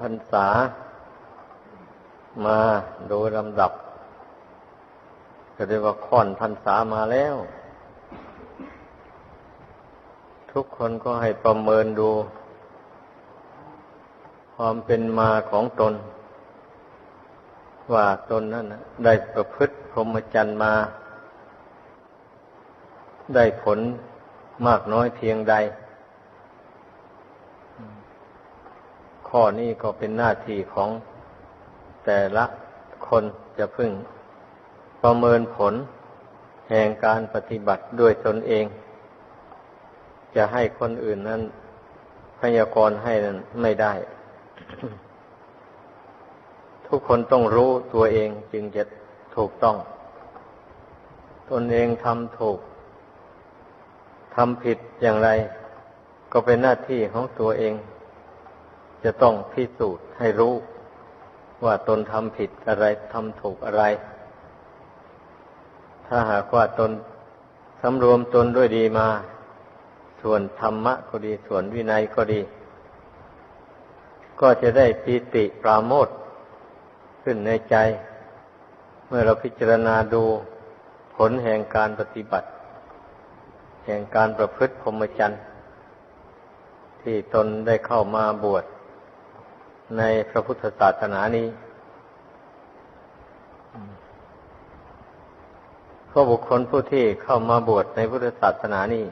พรรษา มาโดยลำดับก็เรียกว่าค่อนพรรษามาแล้ว ทุกคนก็ให้ประเมินดู ความเป็นมาของตน ว่าตนนั้นได้ประพฤติพรหมจรรย์มา ได้ผลมากน้อยเพียงใด ข้อนี้ก็เป็นหน้าที่ของแต่ละคนจะพึ่งประเมินผลแห่งการปฏิบัติด้วยตนเอง จะให้คนอื่นนั้นพยากรณ์ให้นั้นไม่ได้ ทุกคนต้องรู้ตัวเองจึงจะถูกต้อง ตนเองทำถูกทำผิดอย่างไร ก็เป็นหน้าที่ของตัวเอง จะต้องพิสูจน์ให้รู้ว่าตนทำผิดอะไรทำถูกอะไร ถ้าหากว่าตนสำรวมตนด้วยดีมา ส่วนธรรมะก็ดี ส่วนวินัยก็ดี ก็จะได้ปีติปราโมทขึ้นในใจ เมื่อเราพิจารณาดูผลแห่งการปฏิบัติ แห่งการประพฤติพรหมจรรย์ที่ตนได้เข้ามาบวช ในพระพุทธศาสนานี้เพราะบุคคลผู้ที่เข้ามาบวชในพุทธศาสนานี้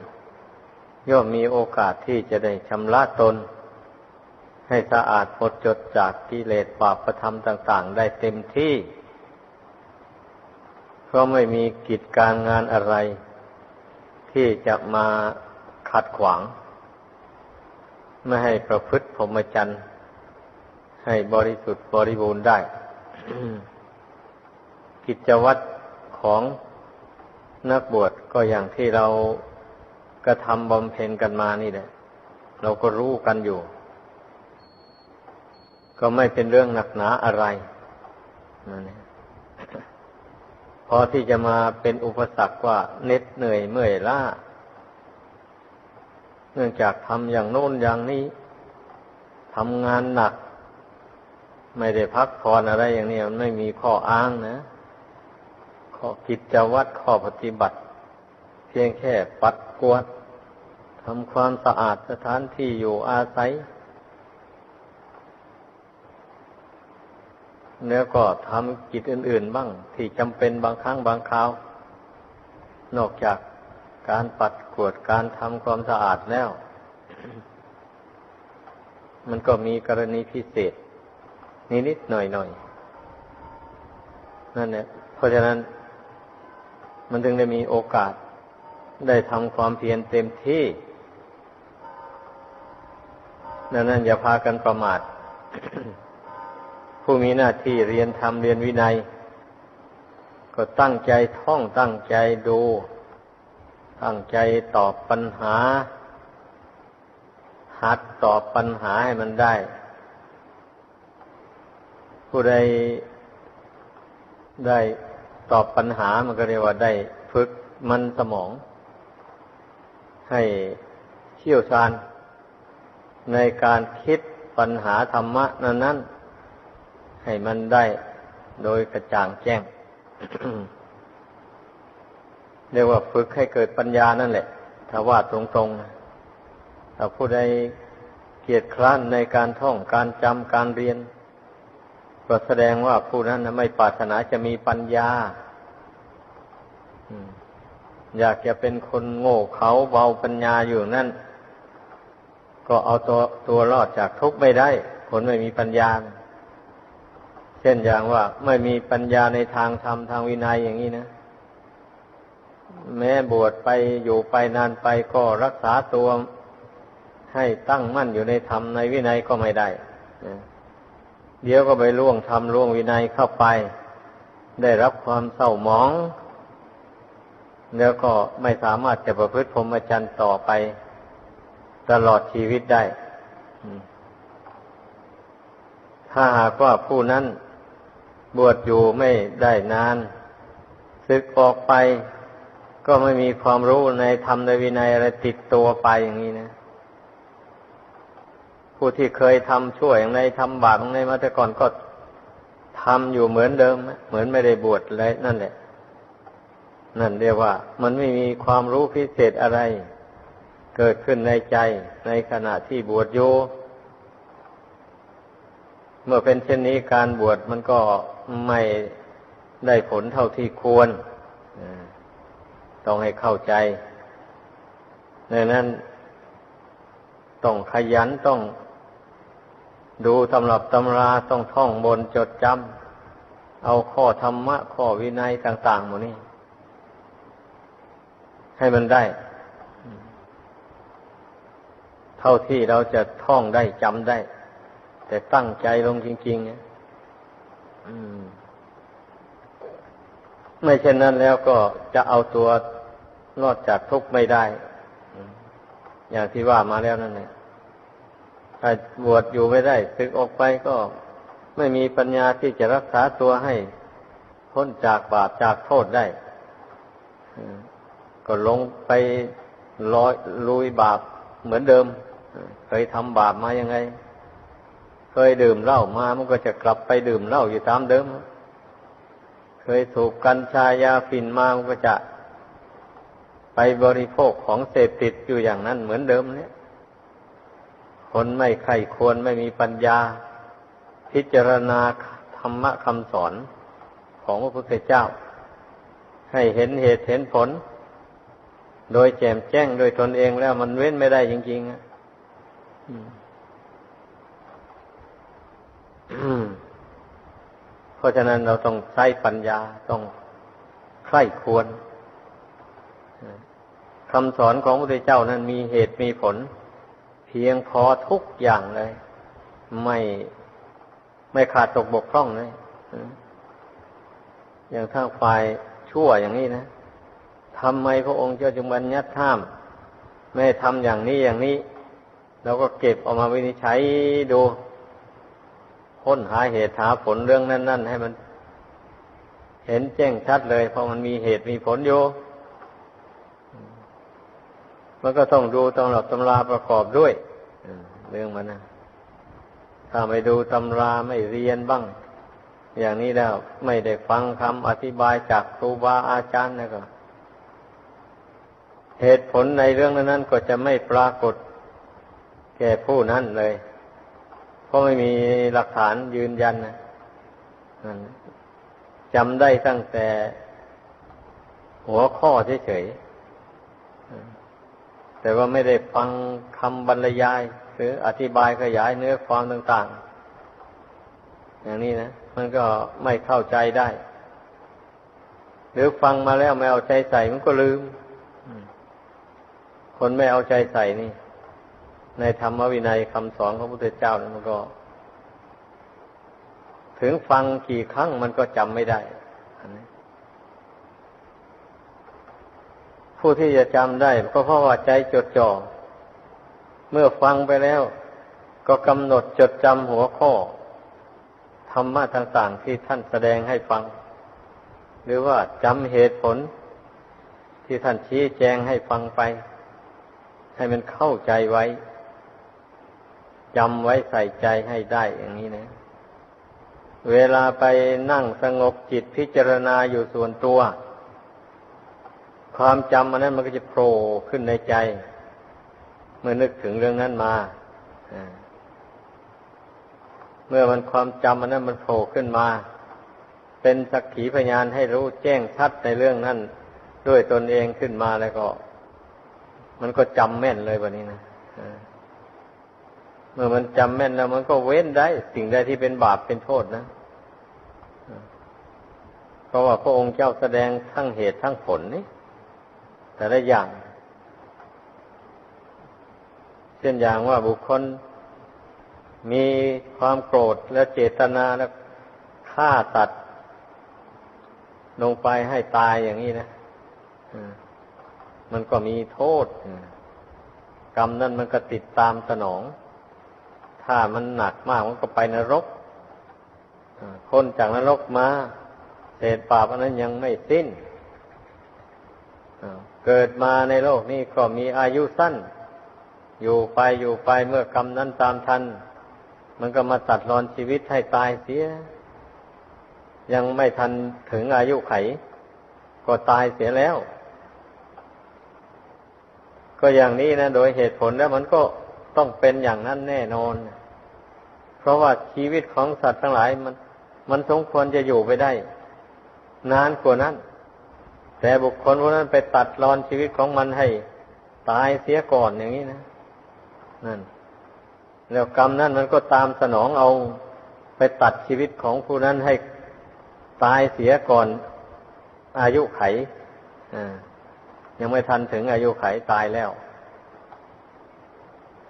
ย่อมมีโอกาสที่จะได้ชำระตน ให้สะอาดหมดจดจากกิเลสบาปประธรรมต่าง ๆ ได้เต็มที่ เพราะไม่มีกิจการงานอะไร ที่จะมาขัดขวาง ไม่ให้ประพฤติพรหมจรรย์ ให้บริสุทธิ์บริบูรณ์ได้ กิจวัตรของนักบวชก็อย่างที่เรากระทำบำเพ็ญกันมานี่แหละ เราก็รู้กันอยู่ ก็ไม่เป็นเรื่องหนักหนาอะไรนั่นเองพอที่จะมาเป็นอุปสรรคว่าเน็ดเหนื่อยเมื่อยล้า เนื่องจากทำอย่างโน้นอย่างนี้ทำงานหนัก ไม่ได้พักผ่อนอะไรอย่างนี้มันไม่มีข้ออ้างนะข้อกิจวัตรข้อปฏิบัติ เพียงแค่ปัดกวาดทำความสะอาดสถานที่อยู่อาศัย แล้วก็ทำกิจอื่น ๆ บ้าง ที่จำเป็นบางครั้งบางคราว นอกจากการปัดกวดการทำความสะอาดแล้ว มันก็มีกรณีพิเศษ นิดๆหน่อยๆนั่นแหละเพราะฉะนั้น มันจึงได้มีโอกาส ได้ทำความเพียรเต็มที่ดังนั้นอย่าพากันประมาท ผู้มีหน้าที่เรียนทำเรียนวินัย ก็ตั้งใจท่องตั้งใจดู ตั้งใจตอบปัญหา หัดตอบปัญหาให้มันได้ ผู้ใดได้ตอบปัญหามันก็เรียกว่าได้ฝึกมันสมอง ให้เชี่ยวชาญ ในการคิดปัญหาธรรมะนั้นนั้นให้มันได้โดยกระจ่างแจ้ง เรียกว่าฝึกให้เกิดปัญญานั่นแหละ ถ้าว่าตรงๆถ้าผู้ใดเกียจคร้านในการท่องการจำการเรียน ก็แสดงว่าผู้นั้นไม่ปรารถนาจะมีปัญญาอยากจะเป็นคนโง่เขาเบาปัญญาอยู่นั่น ก็เอาตัวตัวรอดจากทุกข์ไม่ได้ คนไม่มีปัญญา เช่นอย่างว่าไม่มีปัญญาในทางธรรมทางวินัยอย่างนี้นะ แม้บวชไปอยู่ไปนานไปก็รักษาตัวให้ตั้งมั่นอยู่ในธรรมในวินัยก็ไม่ได้ เดี๋ยวก็ไปล่วงทำล่วงวินัยเข้าไป ได้รับความเศร้าหมอง แล้วก็ไม่สามารถจะประพฤติพรหมจรรย์ต่อไป ตลอดชีวิตได้ ถ้าหากว่าผู้นั้นบวชอยู่ไม่ได้นานศึกออกไป ก็ไม่มีความรู้ในธรรมในวินัยอะไรติดตัวไปอย่างนี้นะ ผู้ที่เคยทำชั่วอย่างไรทำบาปอย่างไรมาแต่ก่อนก็ทำอยู่เหมือนเดิม เหมือนไม่ได้บวชเลยนั่นแหละ นั่นเรียกว่า มันไม่มีความรู้พิเศษอะไร เกิดขึ้นในใจในขณะที่บวชโยเมื่อเป็นเช่นนี้การบวชมันก็ไม่ได้ผลเท่าที่ควรต้องให้เข้าใจดังนั้นต้องขยันต้อง ดูตำรับตำราต้องท่องบนจดจำเอาข้อธรรมะ ข้อวินัยต่างๆหมดนี้ให้มันได้ เท่าที่เราจะท่องได้จำได้ แต่ตั้งใจลงจริงๆเนี่ยไม่เช่นนั้นแล้วก็จะเอาตัวรอดจากทุกข์ไม่ได้ อย่างที่ว่ามาแล้วนั่นแหละ ถ้าบวชอยู่ไม่ได้ศึกออกไปก็ไม่มีปัญญาที่จะรักษาตัวให้พ้นจากบาปจากโทษได้ ก็ลงไปลอยลุยบาปเหมือนเดิม เคยทำบาปมายังไง เคยดื่มเหล้ามามันก็จะกลับไปดื่มเหล้าอยู่ตามเดิม เคยถูกกัญชายาฝิ่นมามันก็จะไปบริโภคของเสพติดอยู่อย่างนั้นเหมือนเดิมเนี่ย คนไม่ใครควรไม่มีปัญญา พิจารณาธรรมะคำสอนของพระพุทธเจ้า ให้เห็นเหตุเห็นผล โดยแจมแจ้งโดยตนเองแล้วมันเว้นไม่ได้จริง ๆ เพราะฉะนั้นเราต้องใช้ปัญญาต้องใคร่ควรคำสอนของพระพุทธเจ้านั้นมีเหตุมีผล เพียงพอทุกอย่างเลย ไม่ไม่ขาดตกบกพร่องเลยอย่างทางฝ่ายชั่วอย่างนี้นะทำไมพระองค์เจ้าจึงบัญญัติห้าม ไม่ทำอย่างนี้อย่างนี้เราก็เก็บออกมาวินิจฉัยดูค้นหาเหตุหาผลเรื่องนั้น ๆ ให้มัน เห็นแจ้งชัดเลย เพราะมันมีเหตุมีผลอยู่ มันก็ต้องดูตำรับตำราประกอบด้วยเรื่องมันนะถ้าไม่ดูตำราไม่เรียนบ้าง อย่างนี้แล้วไม่ได้ฟังคำอธิบายจากครูบาอาจารย์นะก็ เหตุผลในเรื่องนั้นก็จะไม่ปรากฏ แก่ผู้นั้นเลย เพราะไม่มีหลักฐานยืนยันนะจำได้ตั้งแต่ หัวข้อเฉยๆ แต่ว่าไม่ได้ฟังคำบรรยาย หรืออธิบายขยายเนื้อความต่าง ๆ อย่างนี้นะ มันก็ไม่เข้าใจได้ หรือฟังมาแล้วไม่เอาใจใส่มันก็ลืม คนไม่เอาใจใส่นี่ ในธรรมวินัยคำสอนของพระพุทธเจ้านี่มันก็ ถึงฟังกี่ครั้งมันก็จำไม่ได้ ผู้ที่จะจำได้ ก็เพราะว่าใจจดจ่อ เมื่อฟังไปแล้ว ก็กำหนดจดจำหัวข้อ ธรรมะต่างๆที่ท่านแสดงให้ฟัง หรือว่าจำเหตุผล ที่ท่านชี้แจงให้ฟังไป ให้มันเข้าใจไว้จำไว้ใส่ใจให้ได้อย่างนี้นะ เวลาไปนั่งสงบจิตพิจารณาอยู่ส่วนตัว ความจำมันนั้นมันก็จะโผล่ขึ้นในใจ เมื่อนึกถึงเรื่องนั้นมาเมื่อมันความจำมันนั้นมันโผล่ขึ้นมา เป็นสักขีพยานให้รู้แจ้งชัดในเรื่องนั้น ด้วยตนเองขึ้นมาแล้วก็ มันก็จำแม่นเลยแบบนี้นะเมื่อมันจำแม่นแล้ว มันก็เว้นได้ สิ่งใดที่เป็นบาปเป็นโทษนะเพราะว่าพระองค์เจ้าแสดงทั้งเหตุทั้งผลนี่ แต่ละอย่าง เช่นอย่างว่าบุคคลมีความโกรธและเจตนาแล้วฆ่าตัด ลงไปให้ตายอย่างนี้นะมันก็มีโทษกรรมนั้นมันก็ติดตามสนอง ถ้ามันหนักมากมันก็ไปนรกคนจากนรกมาเศษบาปอันนั้นยังไม่สิ้น เกิดมาในโลกนี้ก็มีอายุสั้น อยู่ไปอยู่ไปเมื่อกรรมนั้นตามทัน มันก็มาตัดรอนชีวิตให้ตายเสีย ยังไม่ทันถึงอายุไข ก็ตายเสียแล้ว ก็อย่างนี้นะ โดยเหตุผลแล้วมันก็ต้องเป็นอย่างนั้นแน่นอน เพราะว่าชีวิตของสัตว์ทั้งหลายมัน มันสมควรจะอยู่ไปได้ นานกว่านั้น แต่บุคคลพวกนั้นไปตัดรอนชีวิตของมันให้ตายเสียก่อนอย่างนี้นะนั่น แล้วกรรมนั้นมันก็ตามสนองเอาไปตัดชีวิตของผู้นั้นให้ตายเสียก่อน อายุไขยังไม่ทันถึงอายุไขตายแล้ว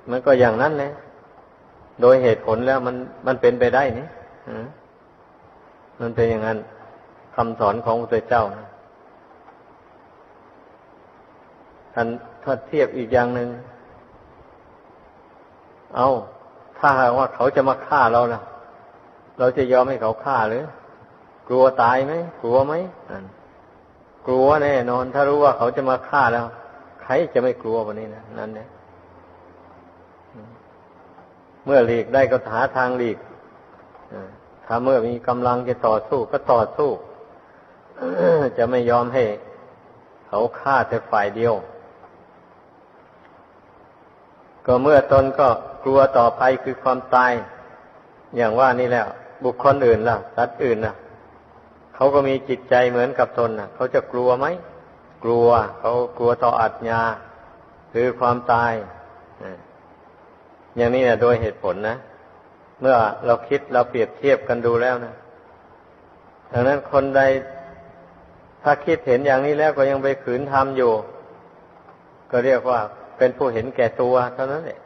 มันก็อย่างนั้นเลยโดยเหตุผลแล้วมันมันเป็นไปได้นี่มันเป็นอย่างนั้นคำสอนของพระเจ้าท่านถ้าเทียบอีกอย่างหนึ่งเอาถ้าหากว่าเขาจะมาฆ่าเราล่ะเราจะยอมให้เขาฆ่าหรือ กลัวตายไหมกลัวไหมกลัวแน่นอน ถ้ารู้ว่าเขาจะมาฆ่าแล้ว ใครจะไม่กลัววันนี้นะนั่นเนี่ยเมื่อหลีกได้ก็หาทางหลีกถ้าเมื่อมีกำลังจะต่อสู้ก็ต่อสู้จะไม่ยอมให้ เขาฆ่าแต่ฝ่ายเดียว ก็เมื่อตนก็กลัวต่อไปคือความตาย อย่างว่านี่แล้ว บุคคลอื่นล่ะสัตว์อื่นล่ะเขาก็มีจิตใจเหมือนกับตนน่ะ เขาจะกลัวไหมกลัว เขากลัวต่ออัตญาคือความตายอย่างนี้นะโดยเหตุผลนะเมื่อเราคิดเราเปรียบเทียบกันดูแล้วนะดังนั้นคนใดถ้าคิดเห็นอย่างนี้แล้วก็ยังไปขืนทำอยู่ ก็เรียกว่า เป็นผู้เห็นแก่ตัวเท่านั้นแหละ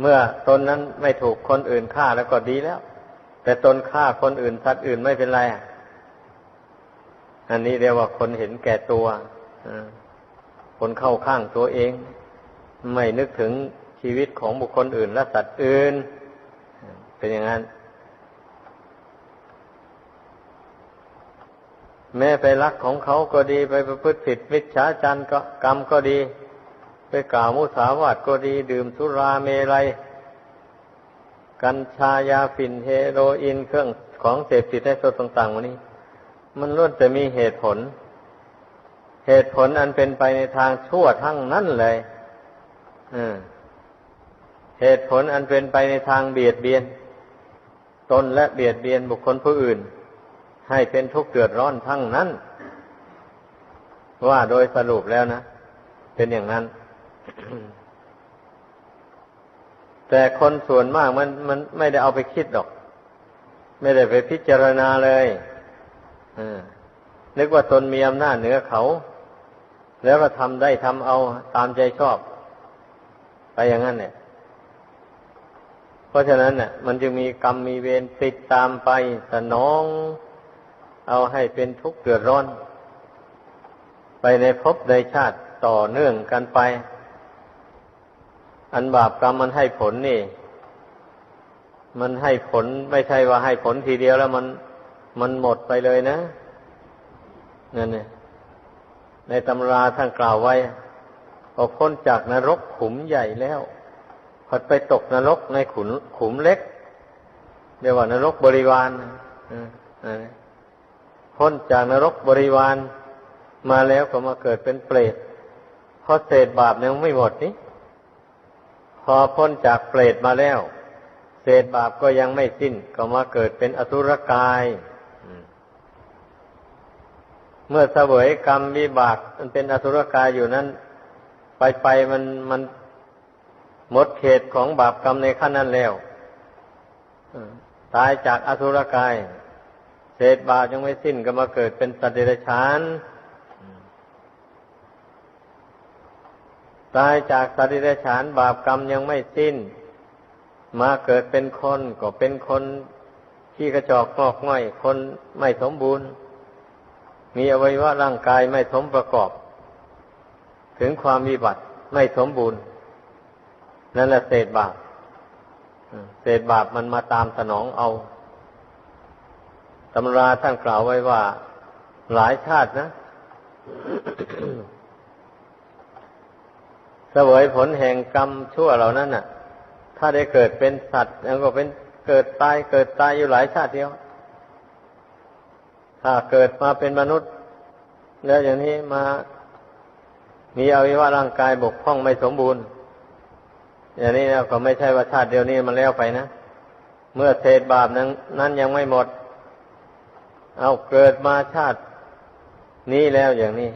เมื่อตนนั้นไม่ถูกคนอื่นฆ่าแล้วก็ดีแล้ว แต่ตนฆ่าคนอื่นสัตว์อื่นไม่เป็นไรอันนี้เรียกว่าคนเห็นแก่ตัวคนเข้าข้างตัวเอง ไม่นึกถึงชีวิตของบุคคลอื่นและสัตว์อื่น เป็นอย่างนั้น แม้ไปรักของเขาก็ดีไปประพฤติผิดมิจฉาจารก็กรรมก็ดี ไปกล่าวมุสาวาทก็ดีดื่มสุราเมรัย กัญชายาฝิ่นเฮโรอีนเครื่องของเสพติดให้โทต่างๆวันนี้ มันล้วนจะมีเหตุผล เหตุผลอันเป็นไปในทางชั่วทั้งนั้นเลยเหตุผลอันเป็นไปในทางเบียดเบียน ตนและเบียดเบียนบุคคลผู้อื่น ให้เป็นทุกข์เดือดร้อนทั้งนั้น ว่าโดยสรุปแล้วนะ เป็นอย่างนั้น แต่คนส่วนมากมันมันไม่ได้เอาไปคิดหรอก ไม่ได้ไปพิจารณาเลยนึกว่าตนมีอำนาจเหนือเขา แล้วก็ทำได้ทำเอาตามใจชอบ ไปอย่างนั้นเนี่ยเพราะฉะนั้นเนี่ยมันจึงมีกรรมมีเวรติดตามไปสนอง เอาให้เป็นทุกข์เดือดร้อน ไปในภพในชาติต่อเนื่องกันไป อันบาปกรรมมันให้ผลนี่ มันให้ผลไม่ใช่ว่าให้ผลทีเดียวแล้วมันมันหมดไปเลยนะนั่นเนี่ยในตำราท่านกล่าวไว้พอพ้นจากนรกขุมใหญ่แล้วพอไปตกนรกในขุมขุมเล็ก เรียกว่านรกบริวารอ่า พ้นจากนรกบริวารมาแล้วก็มาเกิดเป็นเปรตเพราะเศษบาปยังไม่หมดนี่พอพ้นจากเปรตมาแล้ว เศษบาปก็ยังไม่สิ้น ก็มาเกิดเป็นอสุรกาย เมื่อเสวยกรรมวิบากมันเป็นอสุรกายอยู่นั้น ไปไปมันมันหมดเขตของบาปกรรมในขั้นนั้นแล้วตายจากอสุรกาย ษบาปยังไม่สิ้นก็มาเกิดเป็นสัตว์เดรัจฉานตายจากสัตว์เดรัจฉานบาปกรรมยังไม่สิ้น มาเกิดเป็นคนก็เป็นคนที่กระจอกงอกง่อย คนไม่สมบูรณ์ มีอวัยวะร่างกายไม่สมประกอบ ถึงความวิบัติไม่สมบูรณ์ นั่นแหละเศษบาปเศษบาปมันมาตามสนองเอา ตำราท่านกล่าวไว้ว่า หลายชาตินะเสวยผลแห่งกรรมชั่วเหล่านั้นน่ะ ถ้าได้เกิดเป็นสัตว์แล้วก็เป็นเกิดตายเกิดตายอยู่หลายชาติเดียว ถ้าเกิดมาเป็นมนุษย์ แล้วอย่างนี้มา มีอวัยวะร่างกายบกพร่องไม่สมบูรณ์ อย่างนี้แล้วก็ไม่ใช่ว่าชาติเดียวนี้มันแล้วไปนะ เมื่อเศษบาปนั้นนั้นยังไม่หมด เอาเกิดมาชาตินี้แล้วอย่างนี้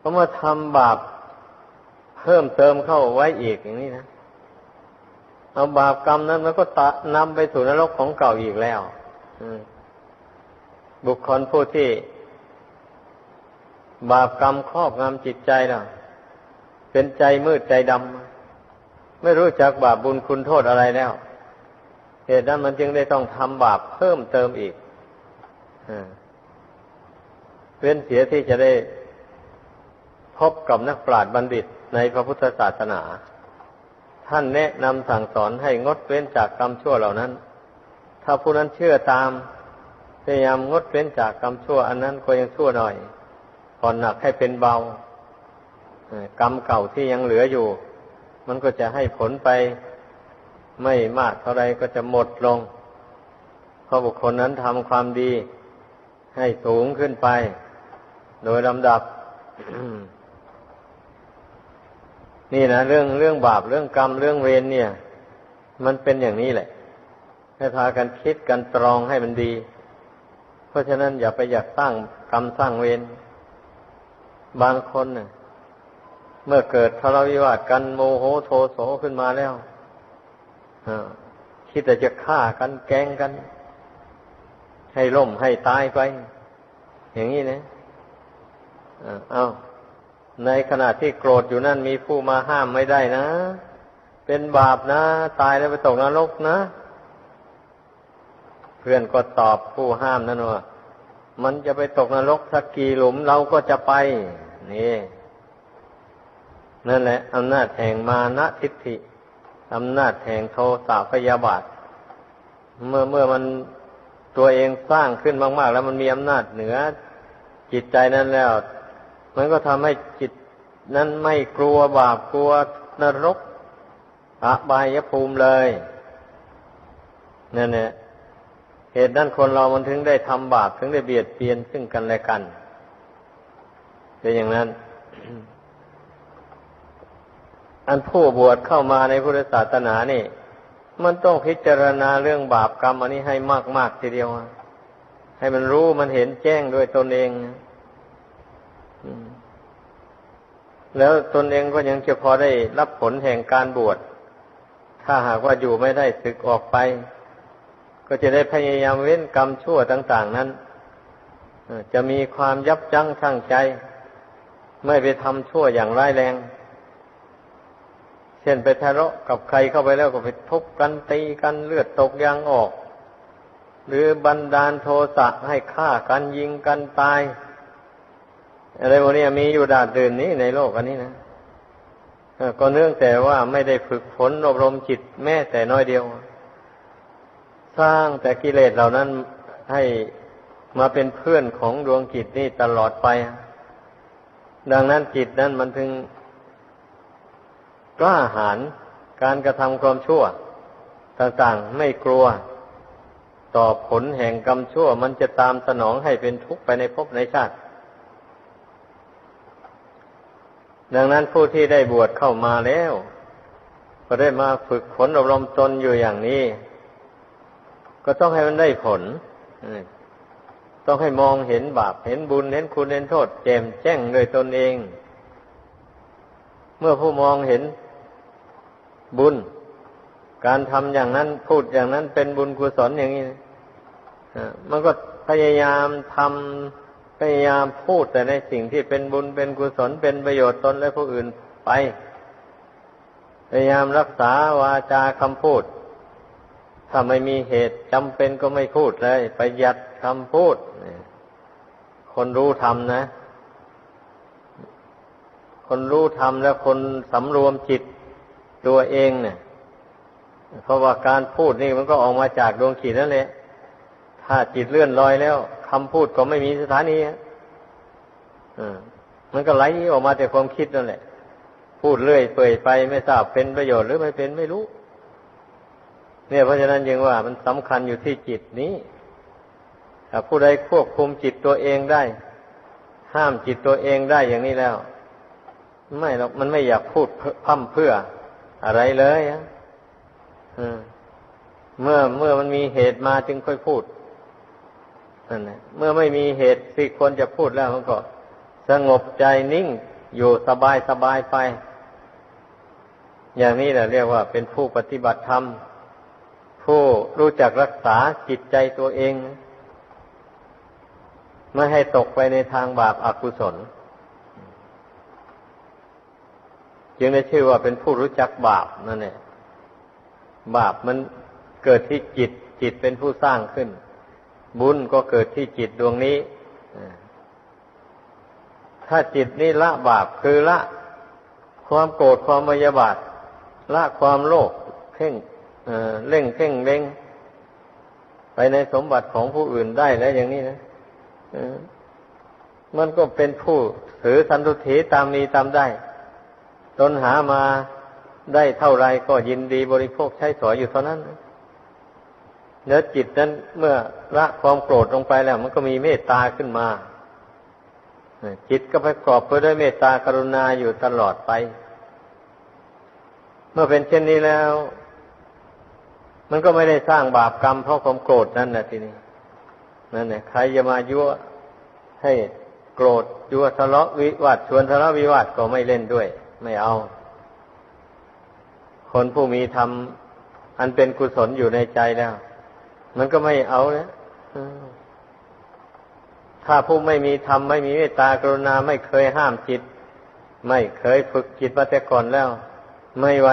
ก็มาทำบาปเพิ่มเติมเข้าไว้อีกอย่างนี้นะเอาบาปกรรมนั้นมันก็ตะนำไปสู่นรกของเก่าอีกแล้วบุคคลผู้ที่ บาปกรรมครอบงำจิตใจนะเป็นใจมืดใจดำไม่รู้จักบาปบุญคุณโทษอะไรแล้วเหตุนั้นมันจึงได้ต้องทำบาปเพิ่มเติมอีก เว้นเสียที่จะได้พบกับนักปราชญ์บัณฑิตในพระพุทธศาสนา ท่านแนะนำสั่งสอนให้งดเว้นจากกรรมชั่วเหล่านั้น ถ้าผู้นั้นเชื่อตามพยายามงดเว้นจากกรรมชั่ว อันนั้นก็ยังชั่วหน่อยผ่อนหนักให้เป็นเบากรรมเก่าที่ยังเหลืออยู่ มันก็จะให้ผลไปไม่มากเท่าไรก็จะหมดลงเพราะบุคคลนั้นทำความดี ให้สูงขึ้นไป โดยลำดับ นี่นะเรื่องเรื่องบาปเรื่องกรรมเรื่องเวรเนี่ย มันเป็นอย่างนี้แหละ ให้พากันคิดกันตรองให้มันดี เพราะฉะนั้นอย่าไปอยากสร้างกรรมสร้างเวรบางคนเน่ะ เมื่อเกิดทะเลาะวิวาทกันโมโหโทโสขึ้นมาแล้วคิดแต่จะฆ่ากันแกงกัน ให้ล่มให้ตายไป อย่างนี้นะเอาในขณะที่โกรธอยู่นั่นมีผู้มาห้ามไม่ได้นะ เป็นบาปนะ ตายแล้วไปตกนรกนะ เพื่อนก็ตอบผู้ห้ามนั่นว่ามันจะไปตกนรกสักกี่หลุมเราก็จะไป นี่ นั่นแหละอำนาจแห่งมานะทิฏฐิอำนาจแห่งโทสะพยาบาท เมื่อเมื่อมัน ตัวเองสร้างขึ้นมาก ๆ แล้วมันมีอำนาจเหนือจิตใจนั้นแล้ว มันก็ทำให้จิตนั้นไม่กลัวบาปกลัวนรกอบายภูมิเลยนั่นแหละเหตุนั้นคนเรามันถึงได้ทำบาปถึงได้เบียดเบียนซึ่งกันและกันเป็นอย่างนั้น อันผู้บวชเข้ามาในพุทธศาสนานี่ มันต้องพิจารณาเรื่องบาปกรรมอันนี้ให้มากๆทีเดียวให้มันรู้มันเห็นแจ้งด้วยตนเองแล้วตนเองก็ยังจะพอได้รับผลแห่งการบวช ถ้าหากว่าอยู่ไม่ได้ศึกออกไป ก็จะได้พยายามเว้นกรรมชั่วต่าง ๆ นั้นจะมีความยับยั้งชั่งใจ ไม่ไปทำชั่วอย่างร้ายแรง ช่นไปทะเลาะกับใครเข้าไปแล้วก็ไปทุบกันตีกันเลือดตกยางออก หรือบันดาลโทสะให้ฆ่ากันยิงกันตาย อะไรพวกนี้มีอยู่ดาดดื่นนี้ในโลกอันนี้นะก็เนื่องแต่ว่าไม่ได้ฝึกฝนอบรมจิตแม้แต่น้อยเดียว สร้างแต่กิเลสเหล่านั้นให้มาเป็นเพื่อนของดวงจิตนี่ตลอดไป ดังนั้นจิตนั้นมันถึง กล้าหาญการกระทำความชั่ว ต่างๆไม่กลัว ต่อผลแห่งกรรมชั่ว มันจะตามสนองให้เป็นทุกข์ไปในภพในชาติ ดังนั้นผู้ที่ได้บวชเข้ามาแล้ว ก็ได้มาฝึกฝนอบรมตนอยู่อย่างนี้ ก็ต้องให้มันได้ผลต้องให้มองเห็นบาปเห็นบุญเห็นคุณเห็นโทษแจ่มแจ้งโดยตนเอง เมื่อผู้มองเห็น บุญ การทำอย่างนั้นพูดอย่างนั้นเป็นบุญกุศลอย่างนี้มันก็พยายามทำพยายามพูดแต่ในสิ่งที่เป็นบุญเป็นกุศลเป็นประโยชน์ตนและผู้อื่นไป พยายามรักษาวาจาคำพูด ถ้าไม่มีเหตุจำเป็นก็ไม่พูดเลยประหยัดคำพูด คนรู้ทำนะ คนรู้ทำแล้วคนสำรวมจิต ตัวเองเนี่ยเพราะว่าการพูดนี่มันก็ออกมาจากดวงขีดนั่นแหละ ถ้าจิตเลื่อนลอยแล้วคำพูดก็ไม่มีสถานีอ่ามันก็ไหลออกมาแต่ความคิดนั่นแหละ พูดเรื่อยเปื่อยไปไม่ทราบเป็นประโยชน์หรือไม่เป็นไม่รู้ เนี่ยเพราะฉะนั้นยังว่ามันสำคัญอยู่ที่จิตนี้ถ้าผู้ใดควบคุมจิตตัวเองได้ ห้ามจิตตัวเองได้อย่างนี้แล้ว ไม่หรอกมันไม่อยากพูดพั่มเพื่อ อะไรเลยอะเมื่อเมื่อมันมีเหตุมาจึงค่อยพูดนั่นแหละเมื่อไม่มีเหตุที่ควรจะพูดแล้วมันก็ สงบใจนิ่งอยู่สบายสบายไป อย่างนี้แหละเรียกว่าเป็นผู้ปฏิบัติธรรม ผู้รู้จักรักษาจิตใจตัวเอง ไม่ให้ตกไปในทางบาปอากุศล จึงได้ชื่อว่าเป็นผู้รู้จักบาปนั่นเองบาปมันเกิดที่จิต จิตเป็นผู้สร้างขึ้น บุญก็เกิดที่จิตดวงนี้ถ้าจิตนี่ละบาปคือละ ความโกรธความมายาบาทละความโลภเพ่งเล่งเพ่งเล็งไปในสมบัติของผู้อื่นได้แล้วอย่างนี้นะมันก็เป็นผู้ถือสันตุถีตามมีตามได้ ตนหามาได้เท่าไรก็ยินดีบริโภคใช้สอยอยู่เท่านั้นเนื้อจิตนั้นเมื่อละความโกรธลงไปแล้ว มันก็มีเมตตาขึ้นมา จิตก็ไปกรอบไปด้วยเมตตากรุณาอยู่ตลอดไป เมื่อเป็นเช่นนี้แล้ว มันก็ไม่ได้สร้างบาปกรรมเพราะความโกรธนั่นแหละทีนี้นั่นเนี่ยใครจะมายั่วให้โกรธยั่วทะเลาะวิวาทชวนทะเลาะวิวาทก็ไม่เล่นด้วย ไม่เอา คนผู้มีธรรมอันเป็นกุศลอยู่ในใจแล้ว มันก็ไม่เอาแล้วถ้าผู้ไม่มีธรรมไม่มีเมตตากรุณาไม่เคยห้ามจิต ไม่เคยฝึกจิตมาแต่ก่อนแล้ว ไม่ไหว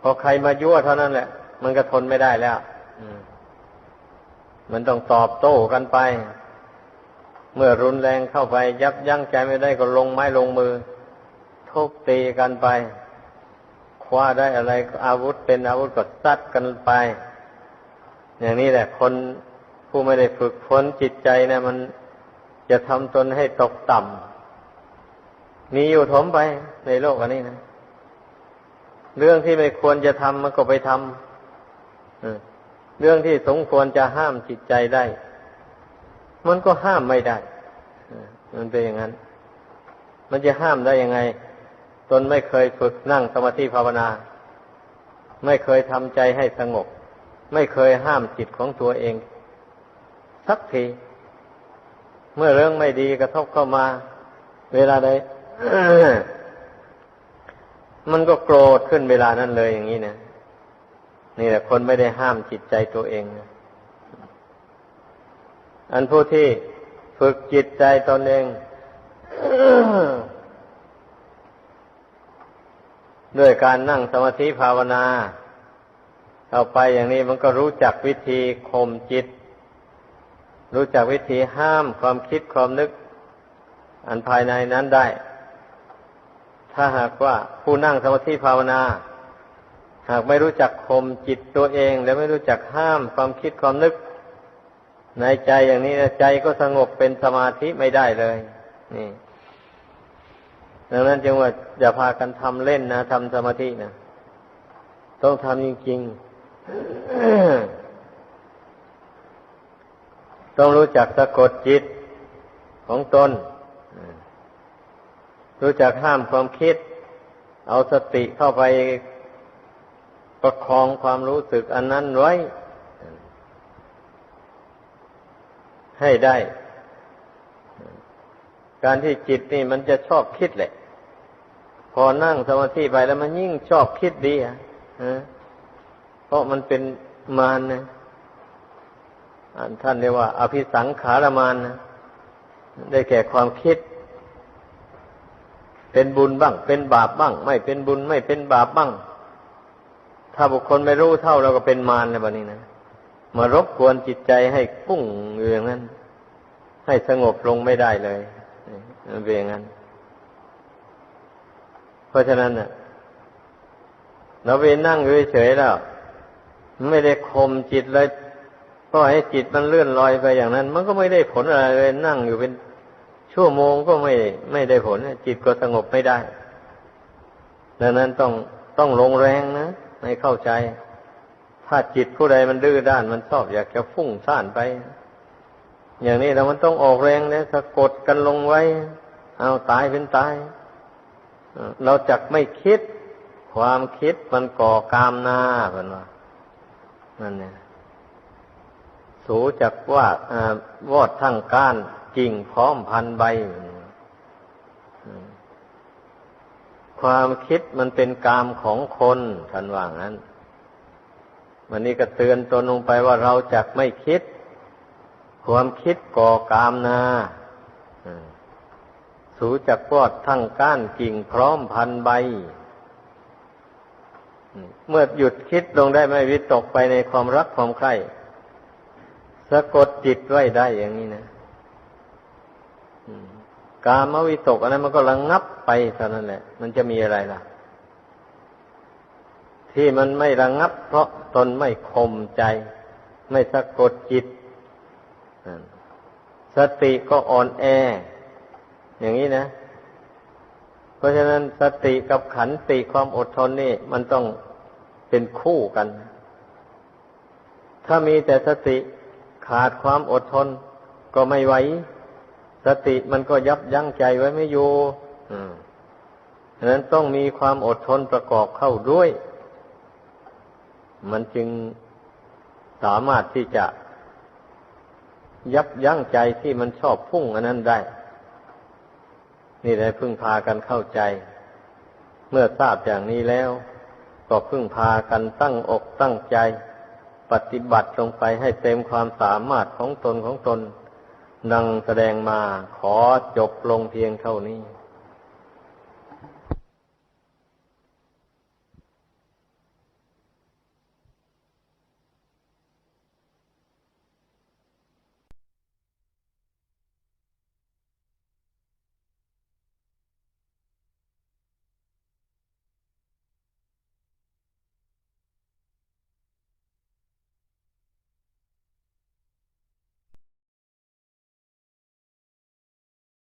พอใครมายั่วเท่านั้นแหละ มันก็ทนไม่ได้แล้วมันต้องตอบโต้กันไป เมื่อรุนแรงเข้าไป ยับยั้งใจไม่ได้ก็ลงไม้ลงมือ ทุบตีกันไป คว้าได้อะไรอาวุธเป็นอาวุธก็ซัดกันไป อย่างนี้แหละคนผู้ไม่ได้ฝึกฝนจิตใจนะมันจะทำตนให้ตกต่ำมีอยู่ถมไปในโลกอันนี้นะเรื่องที่ไม่ควรจะทำมันก็ไปทำเรื่องที่สมควรจะห้ามจิตใจได้ มันก็ห้ามไม่ได้มันเป็นอย่างนั้น มันจะห้ามได้ยังไง ตนไม่เคยฝึกนั่งสมาธิภาวนา ไม่เคยทำใจให้สงบ ไม่เคยห้ามจิตของตัวเอง สักที เมื่อเรื่องไม่ดีกระทบเข้ามา เวลาใดมันก็โกรธขึ้นเวลานั้นเลยอย่างนี้นะนี่แหละคนไม่ได้ห้ามจิตใจตัวเองอันผู้ที่ฝึกจิตใจตนเอง ด้วยการนั่งสมาธิภาวนาเข้าไปอย่างนี้มันก็รู้จักวิธีข่มจิต รู้จักวิธีห้ามความคิดความนึก อันภายในนั้นได้ ถ้าหากว่าผู้นั่งสมาธิภาวนา หากไม่รู้จักข่มจิตตัวเอง และไม่รู้จักห้ามความคิดความนึก ในใจอย่างนี้ใจก็สงบเป็นสมาธิไม่ได้เลย นี่ ดังนั้นจึงว่าอย่าพากันทำเล่นนะทำสมาธินะต้องทำจริงๆ ต้องรู้จักสะกดจิตของตน รู้จักห้ามความคิด เอาสติเข้าไปประคองความรู้สึกอันนั้นไว้ ให้ได้ การที่จิตนี่มันจะชอบคิดแหละ พอนั่งสมาธิไปแล้วมันยิ่งชอบคิดดีอะเพราะมันเป็นมารนะท่านเรียกว่า อภิสังขารมานนะได้แก่ความคิด เป็นบุญบ้าง เป็นบาปบ้าง ไม่เป็นบุญไม่เป็นบาปบ้าง ถ้าบุคคลไม่รู้เท่าเราก็เป็นมารในแบบนี้นะมารบกวนจิตใจให้ปุ้งอยู่อย่างนั้น ให้สงบลงไม่ได้เลยเป็นอย่างนั้น ราะฉะนั้นเน่ะเราไปนั่งเฉยๆแล้วไม่ได้คมจิตเลยก็ให้จิตมันเลื่อนลอยไปอย่างนั้น มันก็ไม่ได้ผลอะไรเลยนั่งอยู่เป็นชั่วโมงก็ไม่ไม่ได้ผล จิตก็สงบไม่ได้ดังนั้นต้องต้องลงแรงนะให้เข้าใจ ถ้าจิตผู้ใดมันดื้อด้าน มันชอบอยากจะฟุ้งซ่านไป อย่างนี้เรามันต้องออกแรงนี่ยสะกดกันลงไว้ เอาตายเป็นตาย เราจักไม่คิด ความคิดมันก่อกามหน้าเป็นว่านั่นเนี่ยสูจักว่าวอดทั้งก้านกิ่งพร้อมพันใบ ความคิดมันเป็นกามของคนท่านว่างั้น วันนี้ก็เตือนตนลงไปว่าเราจักไม่คิด ความคิดก่อกามนา สูจักวอดทั้งก้านกิ่งพร้อมพันใบ เมื่อหยุดคิดลงได้ไม่วิตกไปในความรักความใคร่สะกดจิตไว้ได้อย่างนี้นะกามวิตกอะไรมันก็ระงงับไปเท่านั้นแหละ มันจะมีอะไรล่ะ ที่มันไม่ระงงับ เพราะตนไม่คมใจ ไม่สะกดจิตสติก็อ่อนแอ อย่างนี้นะ เพราะฉะนั้นสติกับขันติความอดทนนี่ มันต้องเป็นคู่กัน ถ้ามีแต่สติขาดความอดทนก็ไม่ไหว สติมันก็ยับยั้งใจไว้ไม่อยู่ฉะนั้นต้องมีความอดทนประกอบเข้าด้วย มันจึงสามารถที่จะยับยั้งใจที่มันชอบพุ่งอันนั้นได้ นี่แหละพึ่งพากันเข้าใจ เมื่อทราบอย่างนี้แล้ว ก็พึ่งพากันตั้งอกตั้งใจ ปฏิบัติลงไปให้เต็มความสามารถของตนของตน ดังแสดงมาขอจบลงเพียงเท่านี้